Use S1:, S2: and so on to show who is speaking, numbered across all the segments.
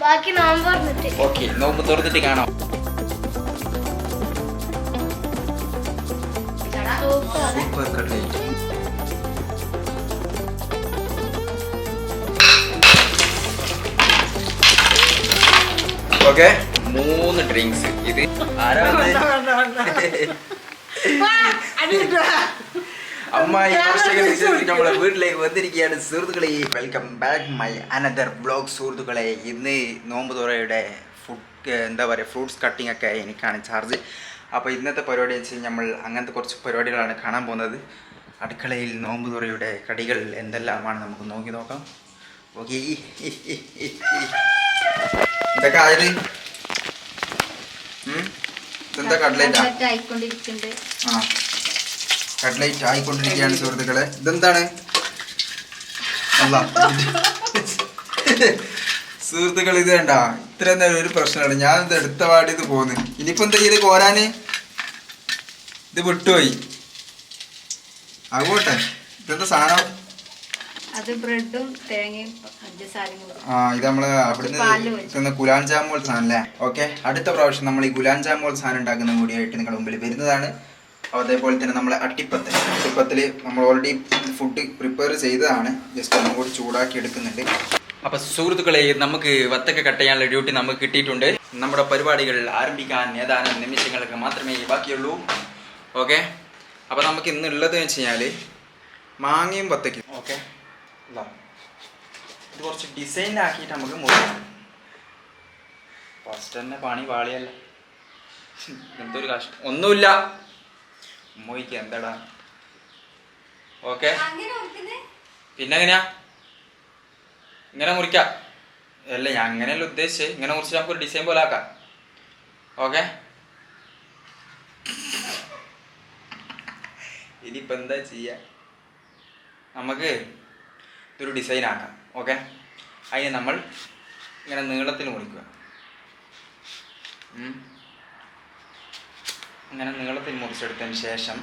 S1: ബാക്കി നോമ്പ് തുറന്നിട്ട്
S2: ഓക്കെ നോമ്പ് തുറന്നിട്ട് കാണാം. സൂപ്പർ ഓക്കെ മൂന്ന് ഡ്രിങ്ക്സ്. ഇത് ആരാ വന്നേ? നമ്മുടെ വീട്ടിലേക്ക് വന്നിരിക്കുകയാണ്. സുഹൃത്തുക്കളെ welcome back my another blog സുഹൃത്തുക്കളെ ഇന്ന് നോമ്പ് തുറയുടെ ഫുഡ് എന്താ പറയുക ഫ്രൂട്ട്സ് കട്ടിംഗ് ഒക്കെ എനിക്കാണ് ചാർജ് അപ്പോൾ ഇന്നത്തെ പരിപാടി വെച്ച് നമ്മൾ അങ്ങനത്തെ കുറച്ച് പരിപാടികളാണ് കാണാൻ പോകുന്നത്. അടുക്കളയിൽ നോമ്പ് തുറയുടെ കടികൾ എന്തെല്ലാമാണ് നമുക്ക് നോക്കി നോക്കാം. ഓക്കെ. എന്തൊക്കെ ആയത് എന്താ
S3: കടലേറ്റ്
S2: ആ. കട്ട്ലൈറ്റ് ആയിക്കൊണ്ടിരിക്കുകയാണ് സുഹൃത്തുക്കളെ. ഇതെന്താണ്? അല്ല. സുഹൃത്തുക്കൾ ഇത് വേണ്ട ഇത്ര നേരം ഒരു പ്രശ്നമാണ് ഞാൻ ഇത് എടുത്ത പാടി ഇത് പോന്ന്. ഇനിയിപ്പോ എന്താ ചെയ്ത് കോരാന്? ഇത് വിട്ടുപോയി. ആകോട്ടെ ഇതെന്താ സാധനം. ആ ഇത് നമ്മൾ അവിടുന്ന്
S3: ഗുലാൻ.
S2: തിന്ന ഗുലാം സാധനം അല്ലേ ഓക്കെ. അടുത്ത പ്രാവശ്യം നമ്മൾ ഈ ഗുലാം പോലത്തെ സാധനം ഉണ്ടാക്കുന്ന കൂടിയായിട്ട് നിങ്ങളുടെ മുമ്പിൽ വരുന്നതാണ്. അതേപോലെ തന്നെ നമ്മളെ അട്ടിപ്പത്ത് അട്ടിപ്പത്തിൽ നമ്മൾ ഓൾറെഡി ഫുഡ് പ്രിപ്പയർ ചെയ്തതാണ്. ജസ്റ്റ് ഒന്നും കൂടി ചൂടാക്കി എടുക്കുന്നുണ്ട്. അപ്പൊ സുഹൃത്തുക്കളെ നമുക്ക് വത്തക്ക കട്ട് ചെയ്യാനുള്ള ഡ്യൂട്ടി നമുക്ക് കിട്ടിയിട്ടുണ്ട്. നമ്മുടെ പരിപാടികൾ ആരംഭിക്കാൻ ഏതാനും നിമിഷങ്ങൾക്ക് മാത്രമേ ബാക്കിയുള്ളൂ. ഓക്കെ അപ്പൊ നമുക്ക് ഇന്ന് ഉള്ളത് വെച്ച് കഴിഞ്ഞാൽ മാങ്ങയും വത്തക്കും ഓക്കെ ഇത്. കുറച്ച് ഡിസൈൻ ആക്കിയിട്ട് നമുക്ക് ഫസ്റ്റ് തന്നെ പണി പാളിയല്ല എന്തൊരു കഷ്ടം. ഒന്നുമില്ല. ഉമ്മയ്ക്ക് എന്താടാ? ഓക്കെ. പിന്നെ എങ്ങനെയാ ഇങ്ങനെ മുറിക്കാം. അല്ല ഞാൻ അങ്ങനെയല്ല ഉദ്ദേശിച്ചത് ഇങ്ങനെ മുറിച്ച് നമുക്ക് ഒരു ഡിസൈൻ പോലെ ആക്കാം. ഓക്കെ. ഇനിയിപ്പോൾ എന്താ ചെയ്യുക നമുക്ക് ഇതൊരു ഡിസൈൻ ആക്കാം. ഓക്കെ. അതിന് നമ്മൾ ഇങ്ങനെ നീളത്തിൽ മുറിക്കുക. ഇങ്ങനെ നീളത്തിൽ മുറിച്ചെടുത്തതിന് ശേഷം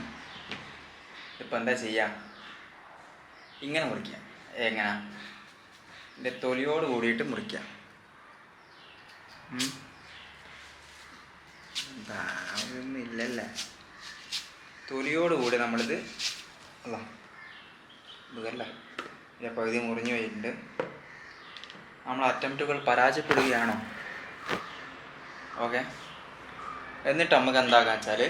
S2: ഇപ്പം എന്താ ചെയ്യുക ഇങ്ങനെ മുറിക്കുക എങ്ങനെ? ഇതിന്റെ തൊലിയോട് കൂടിയിട്ട് മുറിക്കുക അതൊന്നും ഇല്ലല്ലേ? തൊലിയോട് കൂടി നമ്മളിത് അല്ല ഇതല്ല. ഇതിന്റെ പകുതി മുറിഞ്ഞു പോയിട്ടുണ്ട്. നമ്മൾ അറ്റംപ്റ്റുകൾ പരാജയപ്പെടുകയാണോ? ഓക്കെ എന്നിട്ട് നമുക്ക് എന്താക്കാന്ന് വെച്ചാൽ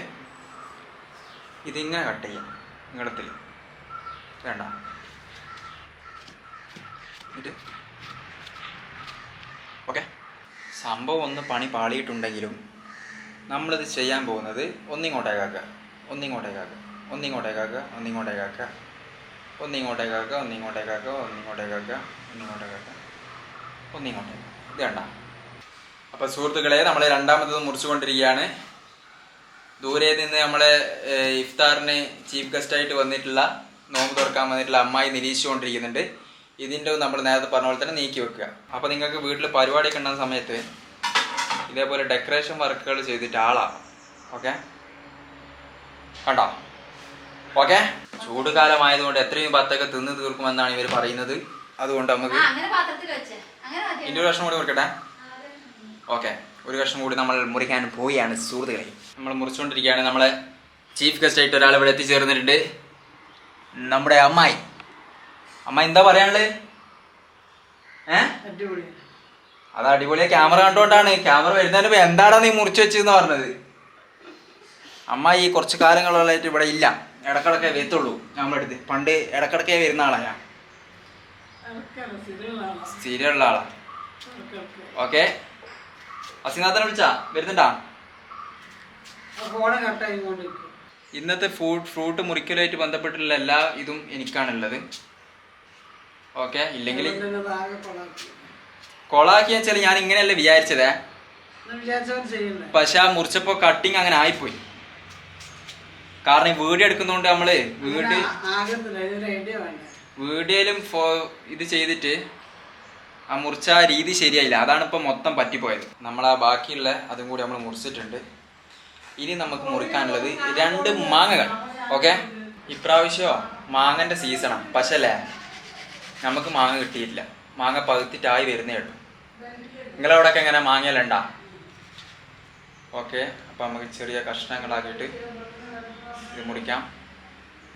S2: ഇതിങ്ങനെ കട്ട് ചെയ്യാം നീളത്തിൽ വേണ്ട. ഓക്കെ സംഭവം ഒന്ന് പണി പാളിയിട്ടുണ്ടെങ്കിലും നമ്മളിത് ചെയ്യാൻ പോകുന്നത് ഒന്നിങ്ങോട്ടേക്കാക്കുക ഒന്നിങ്ങോട്ടേക്കാക്കുക ഒന്നിങ്ങോട്ടേക്കാക്കുക ഒന്നിങ്ങോട്ടേക്കാക്കുക ഒന്നിങ്ങോട്ടേക്കാക്കുക ഒന്നിങ്ങോട്ടേക്കാക്കുക ഒന്നിങ്ങോട്ടേക്കാക്കുക ഒന്നിങ്ങോട്ടേക്കാക്കുക ഒന്നിങ്ങോട്ടേക്കാക്കുക. ഇത് വേണ്ട. അപ്പോൾ സുഹൃത്തുക്കളെ നമ്മൾ രണ്ടാമത്തത് മുറിച്ചുകൊണ്ടിരിക്കുകയാണ്. ദൂരെ നിന്ന് നമ്മളെ ഇഫ്താറിന് ചീഫ് ഗസ്റ്റായിട്ട് വന്നിട്ടുള്ള നോമ്പ് തുറക്കാൻ വന്നിട്ടുള്ള അമ്മായി നിരീക്ഷിച്ചുകൊണ്ടിരിക്കുന്നുണ്ട് ഇതിന്റെ നമ്മൾ നേരത്തെ പറഞ്ഞ പോലെ തന്നെ നീക്കി വെക്കുക. അപ്പോൾ നിങ്ങൾക്ക് വീട്ടിൽ പരിപാടി ഉണ്ടാകുന്ന സമയത്ത് ഇതേപോലെ ഡെക്കറേഷൻ വർക്കുകൾ ചെയ്തിട്ട് ആളാണ് ഓക്കെ? കണ്ടോ? ഓക്കെ? ചൂട് കാലമായതുകൊണ്ട് എത്രയും പത്തൊക്കെ തിന്ന് തീർക്കുമെന്നാണ് ഇവർ പറയുന്നത്. അതുകൊണ്ട് നമുക്ക്. ഇനി ഒരു കൂടി മുറിക്കട്ടെ ഓക്കെ. ഒരു കഷ്ണം കൂടി നമ്മൾ മുറിക്കാൻ പോവുകയാണ് സുഹൃത്തുക്കളെ. നമ്മൾ മുറിച്ചുകൊണ്ടിരിക്കുകയാണ്. നമ്മളെ ചീഫ് ഗസ്റ്റ് ആയിട്ട് ഒരാൾ ഇവിടെ എത്തിച്ചേർന്നിട്ടുണ്ട്. നമ്മുടെ അമ്മായി. അമ്മ എന്താ പറയാനുള്ളത് അത് അടിപൊളിയാ. ക്യാമറ കണ്ടുകൊണ്ടാണ് ക്യാമറ വരുന്നതിന് മുമ്പ് എന്താടാ നീ മുറിച്ചു വെച്ചെന്ന് പറഞ്ഞത്? അമ്മ ഈ കുറച്ച് കാലങ്ങളായിട്ട് ഇവിടെ ഇല്ല. ഇടക്കിടക്കേ വരത്തുള്ളൂ. നമ്മളടുത്ത്. പണ്ട് ഇടക്കിടക്കേ വരുന്ന ആളാ ഞാൻ. സ്ഥിരമുള്ള ആളാ. ഓക്കെ. അസിനാഥനെ വിളിച്ചാ? വരുന്നുണ്ടാ? ഇന്നത്തെ ഫുഡ് ഫ്രൂട്ട് മുറിക്കലുമായിട്ട് ബന്ധപ്പെട്ടുള്ള എല്ലാ ഇതും എനിക്കാണുള്ളത്. ഓക്കെ ഇല്ലെങ്കിൽ കൊളാക്കി. വെച്ചാൽ ഞാൻ ഇങ്ങനെയല്ല വിചാരിച്ചതേ? പക്ഷെ ആ മുറിച്ചപ്പോ കട്ടിങ് അങ്ങനെ ആയിപ്പോയി. കാരണം ഈ വീഡിയോ എടുക്കുന്നോണ്ട് നമ്മൾ വീട് വീഡിയോയിലും ഇത് ചെയ്തിട്ട് ആ മുറിച്ച ആ രീതി ശരിയായില്ല. അതാണ് ഇപ്പം മൊത്തം പറ്റിപ്പോയത്. നമ്മൾ ആ ബാക്കിയുള്ള അതും കൂടി നമ്മൾ മുറിച്ചിട്ടുണ്ട്. ഇനി നമുക്ക് മുറിക്കാനുള്ളത് രണ്ട് മാങ്ങകൾ. ഓക്കെ? ഇപ്രാവശ്യമോ മാങ്ങന്റെ സീസണാണ് പക്ഷെ അല്ലേ നമുക്ക് മാങ്ങ കിട്ടിയിട്ടില്ല. മാങ്ങ പകുത്തിട്ടായി വരുന്നേ ഉള്ളൂ. നിങ്ങളവിടെയൊക്കെ എങ്ങനെ? മാങ്ങയിലുണ്ടാ ഓക്കെ അപ്പം നമുക്ക് ചെറിയ കഷ്ണങ്ങളാക്കിയിട്ട് ഇത് മുറിക്കാം.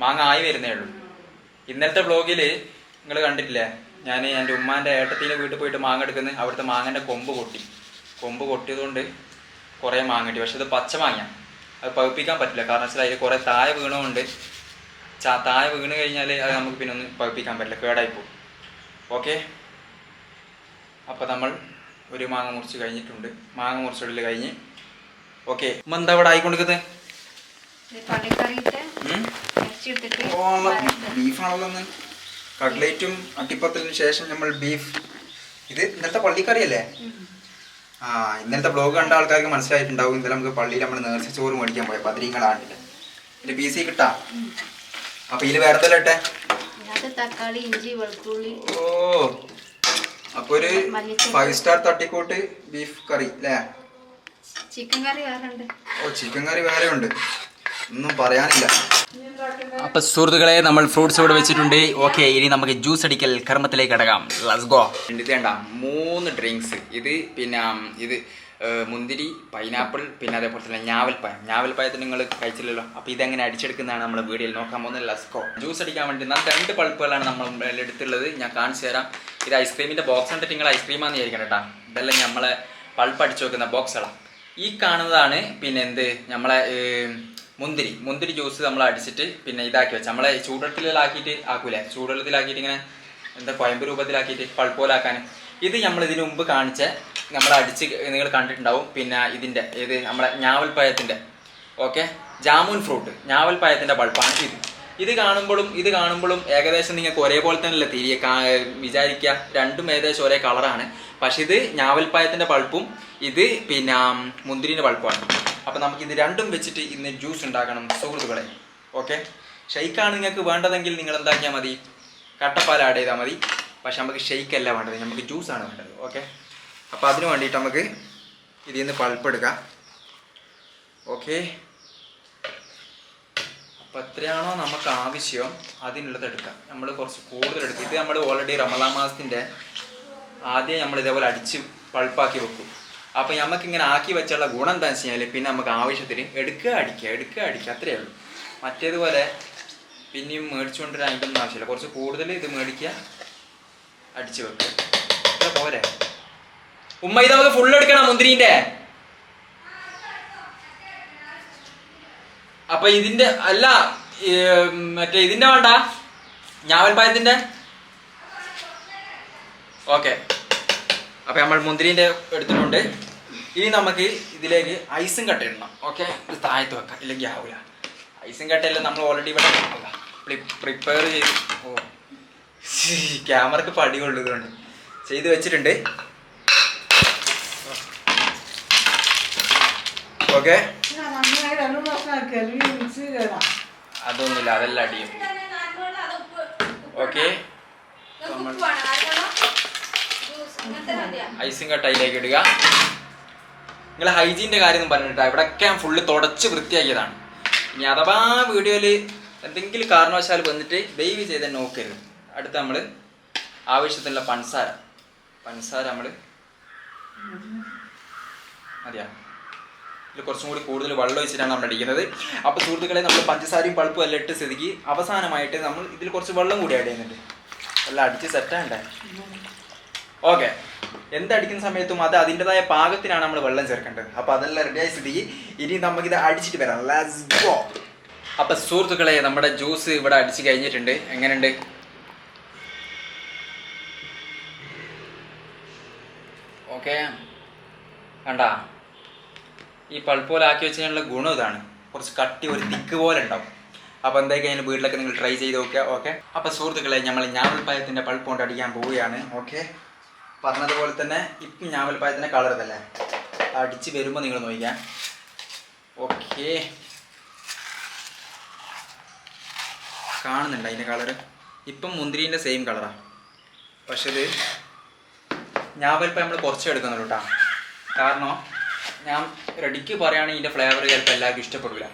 S2: മാങ്ങ ആയി വരുന്നേ ഉള്ളൂ. ഇന്നലത്തെ ബ്ലോഗിൽ നിങ്ങൾ കണ്ടിട്ടില്ലേ? ഞാൻ എന്റെ ഉമ്മാന്റെ ഏട്ടത്തിന്റെ വീട്ടിൽ പോയിട്ട് മാങ്ങ എടുക്കുന്നത് അവിടുത്തെ മാങ്ങന്റെ കൊമ്പ് പൊട്ടി. കൊമ്പ് പൊട്ടിയതുകൊണ്ട് കുറേ മാങ്ങ കിട്ടി. പക്ഷെ ഇത് പച്ച മാങ്ങ അത് പഴുപ്പിക്കാൻ പറ്റില്ല. കാരണം വെച്ചാൽ അതിൽ കുറേ താഴ വീണുകൊണ്ട് ചാ താഴെ വീണ് കഴിഞ്ഞാൽ അത് നമുക്ക് പിന്നെ ഒന്ന് പഴുപ്പിക്കാൻ പറ്റില്ല. കേടായിപ്പോ പോകും. ഓക്കെ? അപ്പോൾ നമ്മൾ ഒരു മാങ്ങ മുറിച്ച് കഴിഞ്ഞിട്ടുണ്ട്. മാങ്ങ മുറിച്ചിടൽ കഴിഞ്ഞ്. ഓക്കെ. ഉമ്മ എന്താ ഇവിടെ ആയിക്കൊണ്ടിരിക്കുന്നത് ബീഫാണല്ലോ ഒന്ന് കട്ട്ലേറ്റും അട്ടിപ്പത്തലിന് ശേഷം നമ്മൾ ബീഫ്. ഇത് ഇന്നലത്തെ പള്ളിക്കറിയല്ലേ? ആ ഇന്നലത്തെ ബ്ലോഗ് കണ്ട ആൾക്കാർക്ക് മനസ്സിലായിട്ടുണ്ടാവും. ഇന്നലെ നമുക്ക് പള്ളിയിൽ നമ്മൾ നേർച്ച ചോറ് മേടിക്കാൻ പോയ ബദ്രീങ്ങളാണ്ടില്ല ഇതിന്റെ സി കിട്ടാ? അപ്പൊ ഇതിൽ വേറെ എന്തെല്ലാം ഇട്ടെ?
S3: തക്കാളി ഇഞ്ചി വെളുത്തുള്ളി.
S2: ഓ അപ്പൊ ഒരു. ഫൈവ് സ്റ്റാർ തട്ടിക്കൂട്ട് ബീഫ് കറി അല്ലേ
S3: ചിക്കൻ കറി വേറെ ഉണ്ട്.
S2: ഓ ചിക്കൻ കറി വേറെ ഉണ്ട്. ഒന്നും പറയാനില്ല അപ്പൊ സുഹൃത്തുക്കളെ നമ്മൾ ഫ്രൂട്ട്സ് ഇവിടെ വെച്ചിട്ടുണ്ട്. ഓക്കെ ഇനി നമുക്ക് ജ്യൂസ് അടിക്കൽ കർമ്മത്തിലേക്ക് അടക്കാം ലസ് ഗോ വേണ്ട മൂന്ന് ഡ്രിങ്ക്സ് ഇത് പിന്നെ ഇത് മുന്തിരി പൈനാപ്പിൾ പിന്നെ അതേപോലെ തന്നെ ഞാവൽപ്പായം ഞാവൽപ്പായത്തിന് നിങ്ങൾ കഴിച്ചില്ലല്ലോ. അപ്പോൾ ഇതെങ്ങനെ അടിച്ചെടുക്കുന്നതാണ് നമ്മൾ വീഡിയോയിൽ നോക്കാൻ പോകുന്നത്. ലസ്കോ ജ്യൂസ് അടിക്കാൻ വേണ്ടി നല്ല രണ്ട് പൾപ്പുകളാണ് നമ്മൾ എടുത്തുള്ളത് ഞാൻ കാണിച്ചു തരാം. ഇത് ഐസ്ക്രീമിന്റെ ബോക്സ് കണ്ടിട്ട് നിങ്ങൾ ഐസ്ക്രീമാന്ന് വിചാരിക്കണം കേട്ടോ. ഇതെല്ലാം നമ്മളെ പൾപ്പ് അടിച്ചു വെക്കുന്ന ബോക്സുകളാണ് ഈ കാണുന്നതാണ് പിന്നെ എന്ത്? നമ്മളെ മുന്തിരി മുന്തിരി ജ്യൂസ് നമ്മൾ അടിച്ചിട്ട് പിന്നെ ഇതാക്കി വെച്ചാൽ നമ്മളെ ചൂടുവെള്ളത്തിലാക്കിയിട്ട് ആക്കൂലേ? ചൂടുവെള്ളത്തിലാക്കിയിട്ട് ഇങ്ങനെ എന്താ കൊയമ്പ് രൂപത്തിലാക്കിയിട്ട് പഴുപ്പോലാക്കാൻ ഇത് നമ്മൾ ഇതിനു മുമ്പ് കാണിച്ച നമ്മൾ അടിച്ച് നിങ്ങൾ കണ്ടിട്ടുണ്ടാവും. പിന്നെ ഇതിന്റെ ഇത് നമ്മളെ ഞാവൽപ്പഴത്തിന്റെ ഓക്കെ ജാമുൻ ഫ്രൂട്ട് ഞാവൽപ്പഴത്തിന്റെ പൾപ്പാണ് ഇത്. ഇത് കാണുമ്പോഴും ഇത് കാണുമ്പോഴും ഏകദേശം നിങ്ങൾക്ക് ഒരേപോലെ തന്നെയല്ലേ തിരിയെ വിചാരിക്കുക രണ്ടും ഏകദേശം ഒരേ കളറാണ് പക്ഷെ ഇത് ഞാവൽപ്പായത്തിന്റെ പൾപ്പും ഇത് പിന്നെ മുന്തിരിന്റെ പൾപ്പുമാണ് അപ്പോൾ നമുക്ക് ഇത് രണ്ടും വെച്ചിട്ട് ഇന്ന് ജ്യൂസ് ഉണ്ടാക്കണം സുഹൃത്തുക്കളെ. ഓക്കെ ഷെയ്ക്കാണ് നിങ്ങൾക്ക് വേണ്ടതെങ്കിൽ നിങ്ങൾ എന്താക്കിയാൽ മതി? കട്ടപ്പാൽ ആഡ് ചെയ്താൽ മതി. പക്ഷെ നമുക്ക് ഷെയ്ക്ക് അല്ല വേണ്ടത് നമുക്ക് ജ്യൂസാണ് വേണ്ടത് ഓക്കെ അപ്പോൾ അതിന് വേണ്ടിയിട്ട് നമുക്ക് ഇതിൽ നിന്ന് പൾപ്പ് എടുക്കാം. ഓക്കെ അപ്പം എത്രയാണോ നമുക്ക് ആവശ്യം അതിനുള്ളത് എടുക്കാം. നമ്മൾ കുറച്ച് കൂടുതൽ എടുക്കും ഇത് നമ്മൾ ഓൾറെഡി റമദാ മാസത്തിന്റെ ആദ്യം നമ്മൾ ഇതേപോലെ അടിച്ച് പൾപ്പാക്കി വെക്കും. അപ്പോൾ നമുക്ക് ഇങ്ങനെ ആക്കി വെച്ചുള്ള ഗുണം എന്താണെന്ന് വെച്ച് കഴിഞ്ഞാൽ പിന്നെ നമുക്ക് ആവശ്യത്തിന് എടുക്കുക അടിക്കുക എടുക്കുക അടിക്കുക. അത്രയേ ഉള്ളൂ. മറ്റേതുപോലെ പിന്നെയും മേടിച്ചുകൊണ്ടിരാൻ അതിന്റെ ആവശ്യമില്ല. കുറച്ച് കൂടുതൽ ഇത് മേടിക്കുക അടിച്ചു വെക്കുക. പോരെ? ഉമ്മ ഇത് നമുക്ക് ഫുൾ എടുക്കണം മുന്തിരിന്റെ അപ്പൊ ഇതിന്റെ അല്ല മറ്റേ ഇതിന്റെ വേണ്ട. ഞാവൽപ്പായത്തിന്റെ ഓക്കെ. അപ്പൊ നമ്മൾ മുന്തിരിന്റെ എടുത്തിട്ടുണ്ട്. ഇനി നമുക്ക് ഇതിലേക്ക് ഐസും കട്ട ഇടണം ഓക്കെ? ഇത് താഴത്ത് വെക്കാം. ഇല്ലെങ്കിൽ ആവില്ല ഐസും കട്ടയെല്ലാം നമ്മൾ ഓൾറെഡി ഇവിടെ പ്രിപ്പയർ ചെയ്ത്. ഓ. ക്യാമറക്ക് പടി കൊള്ളുന്നുണ്ട് ചെയ്ത് വെച്ചിട്ടുണ്ട്. ഓക്കെ? അതൊന്നുമില്ല. അതെല്ലാം അടിയും. ഓക്കെ? കട്ട അതിലേക്ക് ഇടുക. നിങ്ങൾ ഹൈജീന്റെ കാര്യം പറഞ്ഞിട്ടാ ഇവിടെയൊക്കെ ഫുള്ള് തുടച്ച് വൃത്തിയാക്കിയതാണ്. ഇനി അഥവാ വീഡിയോയിൽ എന്തെങ്കിലും കാരണവശാൽ വന്നിട്ട് ദയവ് ചെയ്ത് നോക്കരുത് അടുത്ത് നമ്മൾ ആവശ്യത്തിനുള്ള പൻസാര. പൻസാര നമ്മൾ മതിയാ. ഇതിൽ കുറച്ചും കൂടി കൂടുതൽ വെള്ളം ഒഴിച്ചിട്ടാണ് നമ്മൾ അടിക്കുന്നത്. അപ്പോൾ സുഹൃത്തുക്കളെ നമ്മൾ പഞ്ചസാരയും പൾപ്പും എല്ലാം ഇട്ട് സ്ഥിതിക്ക് അവസാനമായിട്ട് നമ്മൾ ഇതിൽ കുറച്ച് വെള്ളം കൂടി ആഡ് ചെയ്യുന്നുണ്ട്. എല്ലാം അടിച്ച് സെറ്റാണ്ടേ ഓക്കെ. എന്തടിക്കുന്ന സമയത്തും അത് അതിന്റെതായ പാകത്തിനാണ് നമ്മൾ വെള്ളം ചേർക്കേണ്ടത്. അപ്പോൾ അതെല്ലാം റെഡിയായ സ്ഥിതിക്ക് ഇനി നമുക്കിത് അടിച്ചിട്ട് വരാം. ലെറ്റ്സ് ഗോ അപ്പം സുഹൃത്തുക്കളെ നമ്മുടെ ജ്യൂസ് ഇവിടെ അടിച്ച് കഴിഞ്ഞിട്ടുണ്ട്. എങ്ങനെയുണ്ട്? ഓക്കെ. കണ്ടാ? ഈ പൾപ്പ് പോലെ ആക്കി വെച്ചതിനുള്ള ഗുണം ഇതാണ്. കുറച്ച് കട്ടി ഒരു തിക്ക് പോലെ ഉണ്ടാവും. അപ്പോൾ എന്തായാലും അതിന് വീട്ടിലൊക്കെ നിങ്ങൾ ട്രൈ ചെയ്ത് നോക്കുക ഓക്കെ? അപ്പോൾ സുഹൃത്തുക്കളെ നമ്മൾ ഞാവൽപ്പായത്തിന്റെ പൾപ്പ് കൊണ്ട് അടിക്കാൻ പോവുകയാണ്. ഓക്കെ. പറഞ്ഞതുപോലെ തന്നെ ഇപ്പം ഞാവൽപ്പായത്തിന്റെ കളർ ഇതല്ലേ? അടിച്ച് വരുമ്പോൾ നിങ്ങൾ നോക്കിക്കാം. ഓക്കെ കാണുന്നുണ്ട് അതിന്റെ കളർ ഇപ്പം മുന്തിരീന്റെ സെയിം കളറാണ് പക്ഷേ ഇത് ഞാവൽപ്പായ നമ്മൾ കുറച്ച് എടുക്കുന്നുള്ളൂ കേട്ടോ കാരണം ഞാൻ റെഡിക്ക് പറയുകയാണെങ്കിൽ ഇതിന്റെ ഫ്ലേവർ ചിലപ്പോൾ എല്ലാവർക്കും ഇഷ്ടപ്പെടില്ല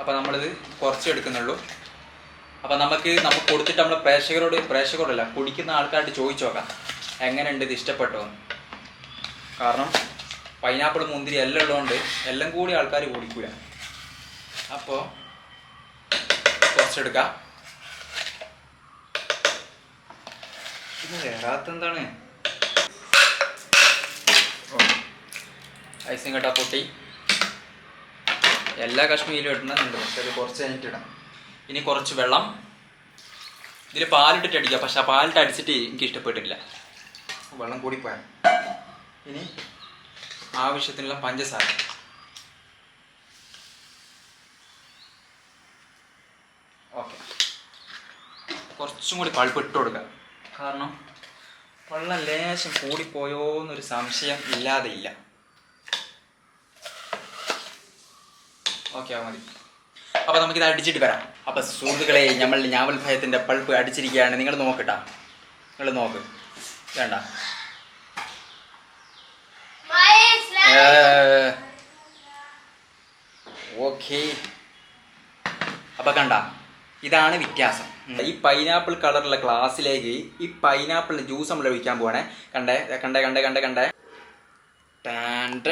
S2: അപ്പോൾ നമ്മളിത് കുറച്ച് എടുക്കുന്നുള്ളൂ. അപ്പോൾ നമുക്ക് നമുക്ക് കൊടുത്തിട്ട് നമ്മൾ പ്രേക്ഷകരോട് പ്രേക്ഷകരോടല്ല കുടിക്കുന്ന ആൾക്കാരോട് ചോദിച്ചു നോക്കാം. എങ്ങനെയുണ്ട്? ഇത് ഇഷ്ടപ്പെട്ടോ? കാരണം പൈനാപ്പിൾ മുന്തിരി എല്ലാം ഉള്ളതുകൊണ്ട് എല്ലാം കൂടി ആൾക്കാർ കുടിക്കൂല. അപ്പോൾ കുറച്ചെടുക്കാം. ഇത് വേറാത്ത എന്താണ് ഐസും കട്ട പൊട്ടി. എല്ലാ കശ്മീരിലും ഇടണമെന്നുണ്ട് പക്ഷെ അത് കുറച്ച് കഴിഞ്ഞിട്ട് ഇടാം ഇനി കുറച്ച് വെള്ളം. ഇതിൽ പാലിട്ടിട്ട് അടിക്കുക. പക്ഷെ ആ പാലിട്ട് അടിച്ചിട്ട് എനിക്ക് ഇഷ്ടപ്പെട്ടില്ല വെള്ളം കൂടി കൂടിപ്പോയാൽ. ഇനി ആവശ്യത്തിനുള്ള പഞ്ചസാര. ഓക്കെ. കുറച്ചും കൂടി പഴുപ്പ് ഇട്ട് കൊടുക്കുക. കാരണം വെള്ളം ലേശം കൂടിപ്പോയോ എന്നൊരു സംശയം ഇല്ലാതെ ഇല്ല. ഓക്കെ മതി. അപ്പൊ നമുക്കിത് അടിച്ചിട്ട് വരാം. അപ്പൊ സുഹൃത്തുക്കളെ നമ്മൾ ഞാവൽ ഭയത്തിന്റെ പൾപ്പ് അടിച്ചിരിക്കുകയാണ്. നിങ്ങൾ നോക്കട്ടാ. നിങ്ങൾ നോക്ക്. വേണ്ട. ഓക്കെ. അപ്പൊ കണ്ട ഇതാണ് വ്യത്യാസം. ഈ പൈനാപ്പിൾ കളറുള്ള ഗ്ലാസ്സിലേക്ക് ഈ പൈനാപ്പിൾ ജ്യൂസ് നമ്മൾ ഒഴിക്കാൻ പോവാണേ. കണ്ടേ കണ്ടേ കണ്ടേ കണ്ടേ കണ്ടേ. ടാൻ.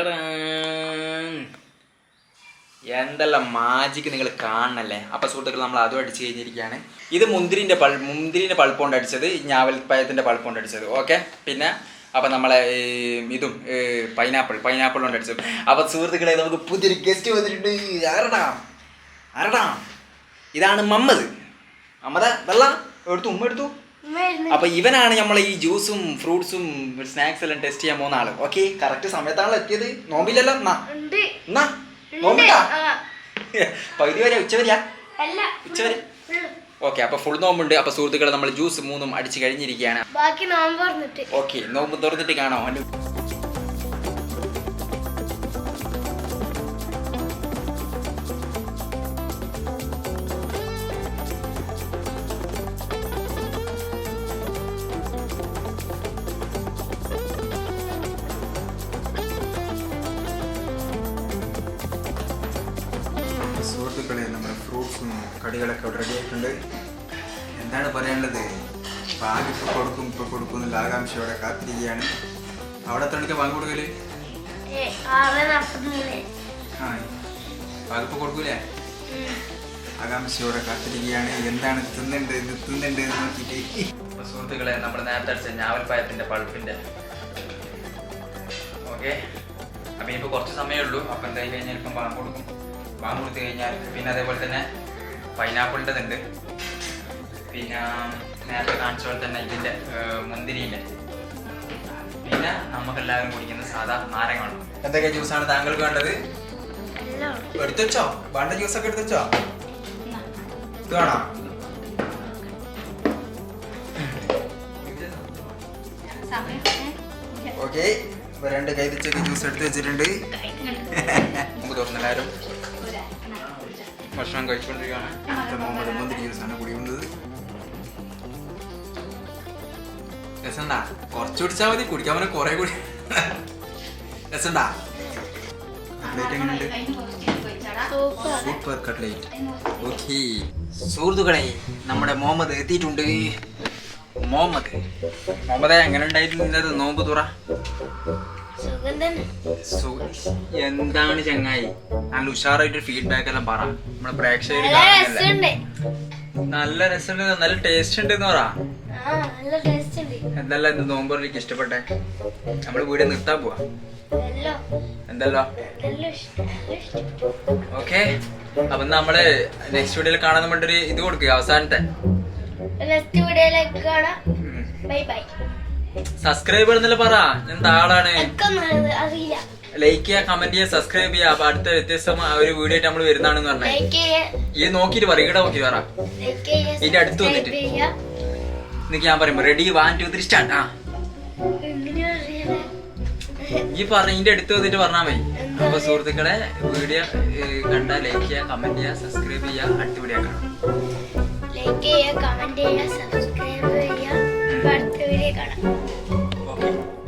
S2: എന്തെല്ലാം മാജിക്ക് നിങ്ങൾ കാണണല്ലേ? അപ്പൊ സുഹൃത്തുക്കൾ നമ്മൾ അതും അടിച്ചു കഴിഞ്ഞിരിക്കുകയാണ്. ഇത് മുന്തിരിന്റെ പൾ മുന്തിരിന്റെ പൾപ്പ് കൊണ്ട് അടിച്ചത് ഞാവൽപ്പഴത്തിന്റെ പൾപ്പ് കൊണ്ട് അടിച്ചത്. ഓക്കെ പിന്നെ അപ്പൊ നമ്മളെ ഇതും പൈനാപ്പിൾ പൈനാപ്പിൾ കൊണ്ട് അടിച്ചത്. അപ്പൊ സുഹൃത്തുക്കളെ നമുക്ക് പുതിയൊരു ഗസ്റ്റ് വന്നിട്ടുണ്ട്. ആരടാ? ആരടാ? ഇതാണ് മമ്മദ്. മമ്മദ വെള്ള എടുത്തു ഉമ്മ എടുത്തു. അപ്പൊ ഇവനാണ് നമ്മൾ ഈ ജ്യൂസും ഫ്രൂട്ട്സും സ്നാക്സ് എല്ലാം ടെസ്റ്റ് ചെയ്യാൻ പോകുന്ന ആൾ. ഓക്കെ കറക്റ്റ് സമയത്താണല്ലോ എത്തിയത്. നോമ്പില്ലല്ലോ? എന്നാ എന്നാ നോമ്പിട്ടാ പകുതി വരെ ഉച്ച വരെയാ? ഉച്ച വരെ? ഓക്കെ അപ്പൊ ഫുൾ നോമ്പുണ്ട്. അപ്പൊ സുഹൃത്തുക്കളെ നമ്മൾ ജ്യൂസ് മൂന്നും അടിച്ചു കഴിഞ്ഞിരിക്കുകയാണ്.
S1: ബാക്കി നോമ്പ് തുറന്നിട്ട്.
S2: ഓക്കെ നോമ്പ് തുറന്നിട്ട് കാണാം. എന്താണ് ബാങ്ക് ഇപ്പൊ ഇപ്പോൾ കൊടുക്കും ഇപ്പോൾ കൊടുക്കും എന്നുള്ള ആകാംക്ഷയോടെ കാത്തിരിക്കുകയാണ്. അവിടെ തണിക്ക്
S1: ബാങ്ക് കൊടുക്കൽ?
S2: ആ പാലിപ്പോൾ കൊടുക്കൂലേ? ആകാംക്ഷയോടെ കാത്തിരിക്കുകയാണ്. എന്താണ് തിന്നണ്ട് ഇത് തിന്നണ്ട് എന്ന് നോക്കിയിട്ട്. അപ്പോൾ സുഹൃത്തുക്കളെ നമ്മൾ നേരത്തെ അടിച്ച ഞാവൽപ്പായത്തിന്റെ പഴുപ്പിന്റെ. ഓക്കെ? അപ്പൊ ഇനിയിപ്പോ കുറച്ച് സമയമേ ഉള്ളൂ. അപ്പൊ എന്തായി കഴിഞ്ഞാൽ ഇപ്പം പാമ്പ് കൊടുക്കും. പാമ്പ് കൊടുത്തു കഴിഞ്ഞാൽ പിന്നെ അതേപോലെ തന്നെ പൈനാപ്പിളിന്റെ ഉണ്ട് പിന്നെ നേരത്തെ കാണിച്ച പോലെ തന്നെ ഇതിന്റെ മുന്തിരിയില്ല? പിന്നെ നമുക്കെല്ലാവരും കുടിക്കുന്ന സാധാ നാരങ്ങ വെള്ളം എന്തൊക്കെ ജ്യൂസാണ് താങ്കൾക്ക് വേണ്ടത്? എടുത്തു വെച്ചോ. വേണ്ട ജ്യൂസൊക്കെ എടുത്തു വെച്ചോ. ഇത് വേണോ? ഓക്കെ. രണ്ട് കൈ വെച്ചൊക്കെ ജ്യൂസ് എടുത്ത് വെച്ചിട്ടുണ്ട്. നമുക്ക് തുറന്നെല്ലാവരും ഭക്ഷണം കഴിച്ചുകൊണ്ടിരിക്കുകയാണ് മുന്തിരി ജ്യൂസാണ് കുടിക്കുന്നത്. രസണ്ടാ? കുറച്ച് കുടിച്ചാൽ മതി കുടിക്കാൻ പറ്റും കുറെ കൂടി. രസണ്ടാ?
S1: സൂപ്പർ
S2: സൂപ്പർ കട്ട്ലേറ്റ് ഓക്കെ സുഹൃത്തുക്കളെ നമ്മുടെ മുഹമ്മദ് എത്തിയിട്ടുണ്ട്. മുഹമ്മദ് മുഹമ്മദ് എങ്ങനെ ഉണ്ടായിരുന്നത് നോമ്പ് തുറ? എന്താണ് ചങ്ങായി? നല്ല ഉഷാറായിട്ട് ഫീഡ്ബാക്ക് എല്ലാം പറ. നമ്മുടെ പ്രേക്ഷകർ
S1: നല്ല രസമുണ്ട്.
S2: നല്ല ടേസ്റ്റ് ഉണ്ട് എന്ന് പറ. എന്തെല്ലാം ഇത് നോമ്പോറിലേക്ക് ഇഷ്ടപ്പെട്ടെ? നമ്മൾ വീട് നിർത്താൻ പോവാ. എന്തല്ലോ? ഓക്കെ. അപ്പൊ നമ്മൾ നെക്സ്റ്റ് വീഡിയോയിൽ കാണാൻ വേണ്ടി ഇത് കൊടുക്കുക അവസാനത്തെ. സബ്സ്ക്രൈബ് എന്നല്ല പറ? എന്താ ആളാണ്? ലൈക്ക് ചെയ്യുക കമന്റ് ചെയ്യുക സബ്സ്ക്രൈബ് ചെയ്യുക അപ്പൊ അടുത്ത വ്യത്യസ്തമായ ഒരു വീഡിയോ ആയിട്ട് നമ്മൾ വരുന്നതാണെന്ന് പറഞ്ഞേ.
S1: ചെയ്യാ.
S2: ഈ നോക്കിട്ട് പറ ഇവിടെ നോക്കി പറ.
S1: ചെയ്യാ
S2: ഇതിന്റെ അടുത്ത് വന്നിട്ട്. എന്നിട്ട് ഞാൻ പറയുമ്പോ ready one two three start ആ? ഈ പറഞ്ഞ അടുത്ത് വന്നിട്ട് പറഞ്ഞാൽ മതി. അപ്പൊ സുഹൃത്തുക്കളെ വീഡിയോ കണ്ട ലൈക്ക് ചെയ്യുക കമന്റ് ചെയ്യുക സബ്സ്ക്രൈബ് ചെയ്യുക അടുത്ത വീഡിയോ കാണാം.
S1: ലൈക്ക് ചെയ്യുക കമന്റ് ചെയ്യുക സബ്സ്ക്രൈബ് ചെയ്യുക. അടുത്ത വീഡിയോ കാണാം.